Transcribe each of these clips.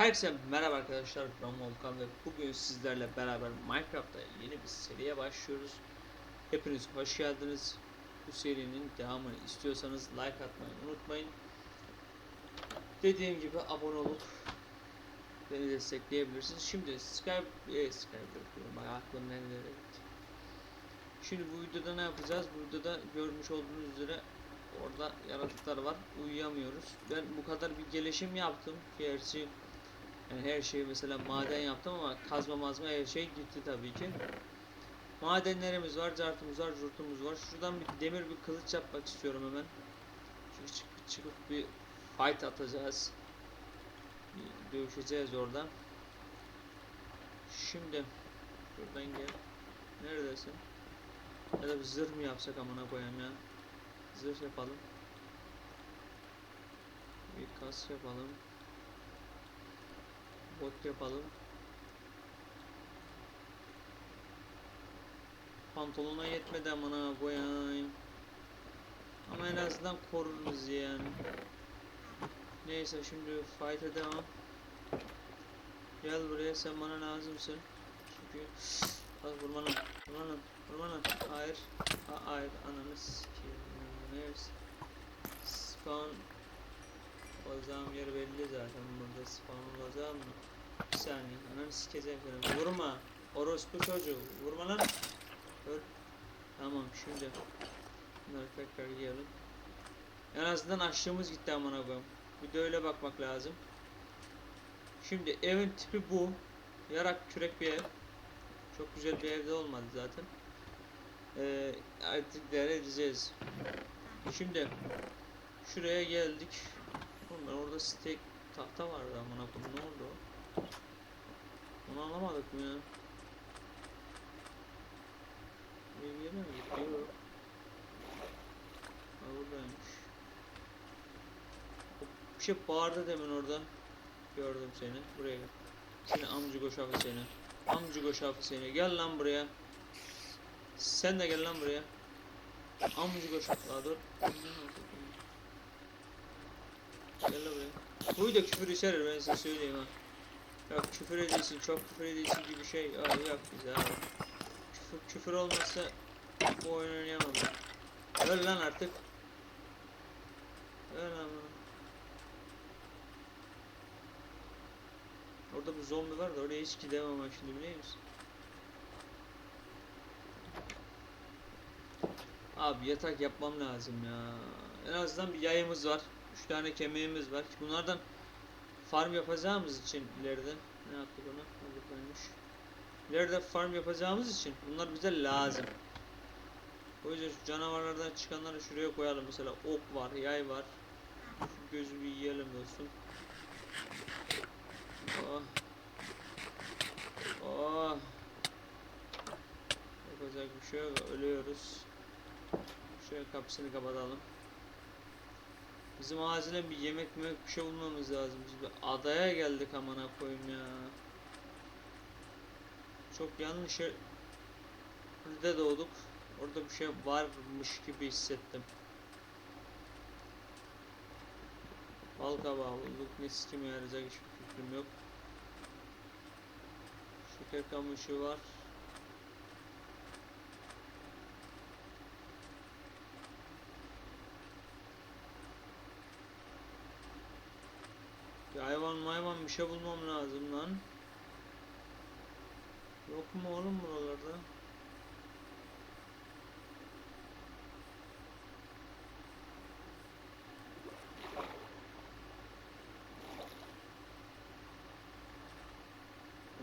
Herkese merhaba arkadaşlar ben Volkan ve bugün sizlerle beraber Minecraft'ta yeni bir seriye başlıyoruz. Hepiniz hoş geldiniz. Bu serinin devamını istiyorsanız like atmayı unutmayın. Dediğim gibi abone olup beni destekleyebilirsiniz. Şimdi Skype, e, Skype. Bak aklım gitti. Şimdi bu videoda ne yapacağız? Bu videoda görmüş olduğunuz üzere orada yaratıklar var. Uyuyamıyoruz. Ben bu kadar bir gelişim yaptım. Gerçi yani her şeyi mesela maden yaptım ama kazma mazma her şey gitti tabii ki. Madenlerimiz var, cartımız var, jurtumuz var. Şuradan bir demir bir kılıç yapmak istiyorum hemen. Çünkü çıkıp, çıkıp bir fight atacağız. Bir dövüşeceğiz oradan. Şimdi buradan gel. Neredesin? Ya da bir zırh mı yapsak amına koyayım ya. Zırh yapalım. Bir kas yapalım. Bot yapalım. Pantolona yetmedi amına koyayım. Ama en azından koruruz yani. Neyse şimdi fight'e devam. Gel buraya sen bana lazımsın. Çünkü Bak vurmanın, vurmanın, vurmanın. Hayır. Ha, hayır ananı sikeyim. Spawn olacağım yer belli zaten burada spawn olacağım mı? Bir saniye ananı sikeceğim seni. Vurma. Orospu çocuğu. Vurma lan. Öl. Tamam şimdi. Bunları tekrar yiyelim. En azından açlığımız gitti amına koyayım. Bir de öyle bakmak lazım. Şimdi evin tipi bu. Yarak kürek bir ev. Çok güzel bir evde olmadı zaten. Ee, artık idare edeceğiz. Şimdi şuraya geldik. Bunlar orada steak tahta vardı amına koyayım. Ne oldu? Onu anlamadık mı ya? Yere mi gitti? Ha buradaymış. Bir şey bağırdı demin orada. Gördüm seni. Buraya gel. Seni amcı koşafı seni. Amcı koşafı seni. Gel lan buraya. Sen de gel lan buraya. Amcı koşafı. Daha dur. Gel buraya. Huy da küfür içerir ben size söyleyeyim ha. Yok küfür ediyorsun, çok küfür ediyorsun gibi şey. Aa, yok güzel. Küfür, küfür olmazsa bu oyunu oynayamam ben. Öl lan artık. Öl lan. Orada bir zombi var da oraya hiç gidemem şimdi biliyor musun? Abi yatak yapmam lazım ya. En azından bir yayımız var. 3 tane kemiğimiz var. Bunlardan farm yapacağımız için ileride ne yaptık ona? Ha, buradaymış. İleride farm yapacağımız için bunlar bize lazım. O yüzden şu canavarlardan çıkanları şuraya koyalım. Mesela ok var, yay var. Şu gözü bir yiyelim dostum. Oh. Oh. Yapacak bir şey yok. Ölüyoruz. Şöyle kapısını kapatalım. Bizim acilen bir yemek yemek bir şey bulmamız lazım. Biz bir adaya geldik amına koyayım ya. Çok yanlış yerde doğduk. Orada bir şey varmış gibi hissettim. Bal kabağı bulduk. Ne sikime yarayacak hiçbir fikrim yok. Şeker kamışı var. Bir hayvan bir şey bulmam lazım lan. Yok mu oğlum buralarda?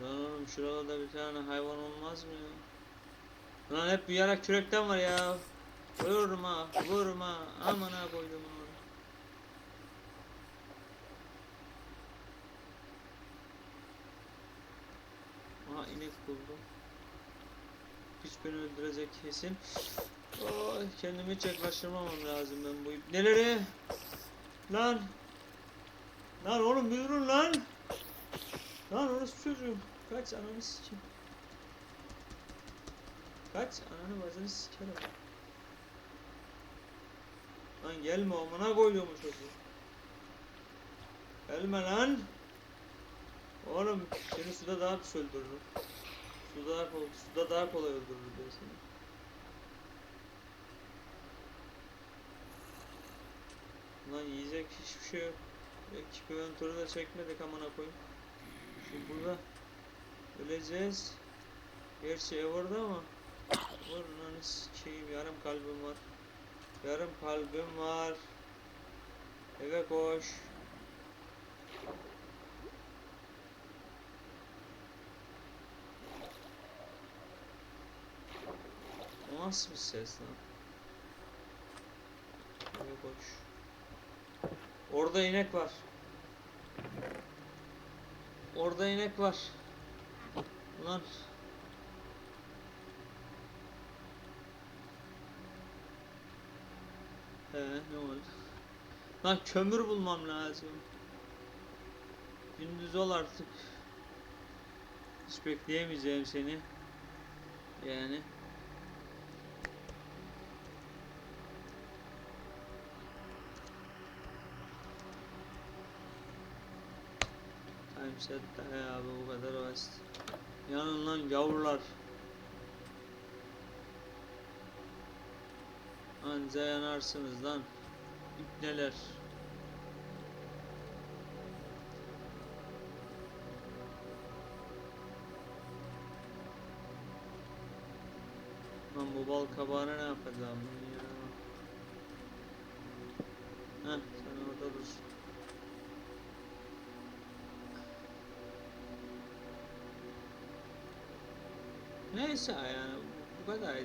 Lan oğlum şuralarda bir tane hayvan olmaz mı ya? Lan hep bir yarak kürekten var ya. Vurma, vurma. Aman ha koydum onu. İnek buldum. Hiç beni öldürecek kesin. Oy, kendimi hiç yaklaştırmamam lazım ben bu ip. Neleri? Lan! Lan oğlum bir durun lan! Lan orası çocuğum. Kaç ananı sikeyim. Kaç ananı bacını sikerim. Lan gelme amına koyduğumu çocuğu. Gelme lan. Oğlum seni suda daha pis öldürür. Suda daha kolay, suda daha kolay öldürür diyor seni. Lan yiyecek hiçbir şey yok. Ekip de çekmedik amına koyayım. Şimdi burada öleceğiz. Gerçi ev orada ama Vurun sikeyim yarım kalbim var. Yarım kalbim var. Eve koş. Nasıl bir ses lan? Koş. Orada inek var. Orada inek var. Ulan. He ne oldu? Lan kömür bulmam lazım. Gündüz ol artık. Hiç bekleyemeyeceğim seni. Yani. Time set de abi bu kadar basit. Yanın lan yavrular. Anca yanarsınız lan. İpneler. Lan bu bal kabağına ne yapacağım ya? Heh sen orada dur. Neyse yani bu kadardı.